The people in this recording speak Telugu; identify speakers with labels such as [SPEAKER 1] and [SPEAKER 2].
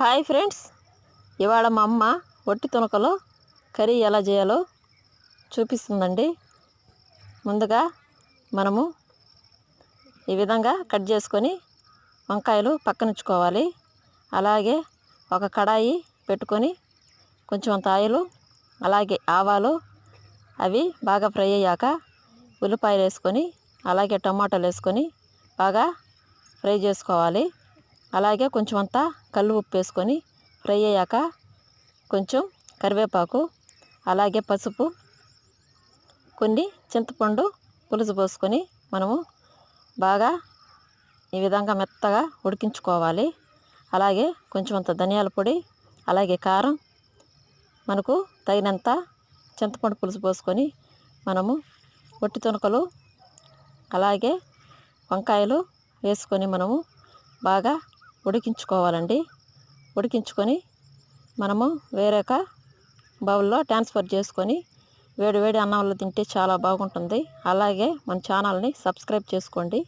[SPEAKER 1] Hi friends. ఇవాళ మా అమ్మ ఒట్టి తునకలో కర్రీ ఎలా చేయాలో చూపిస్తుందండి. ముందుగా మనము ఈ విధంగా కట్ చేసుకొని వంకాయలు పక్కనుంచుకోవాలి. అలాగే ఒక కడాయి పెట్టుకొని కొంచెం అంత అలాగే ఆవాలు అవి బాగా ఫ్రై అయ్యాక ఉల్లిపాయలు వేసుకొని అలాగే టమాటాలు వేసుకొని బాగా ఫ్రై చేసుకోవాలి. అలాగే కొంచెం అంతా కళ్ళు ఉప్పు వేసుకొని ఫ్రై అయ్యాక కొంచెం కరివేపాకు అలాగే పసుపు కొన్ని చింతపండు పులుసు పోసుకొని మనము బాగా ఈ విధంగా మెత్తగా ఉడికించుకోవాలి. అలాగే కొంచెం అంత ధనియాల పొడి అలాగే కారం మనకు తగినంత చింతపండు పులుసు పోసుకొని మనము ఒట్టి తునకలు అలాగే వంకాయలు వేసుకొని మనము బాగా ఉడికించుకోవాలండి. ఉడికించుకొని మనము వేరొక బౌల్లో ట్రాన్స్ఫర్ చేసుకొని వేడి వేడి అన్నంలో తింటే చాలా బాగుంటుంది. అలాగే మన ఛానల్ని సబ్స్క్రైబ్ చేసుకోండి.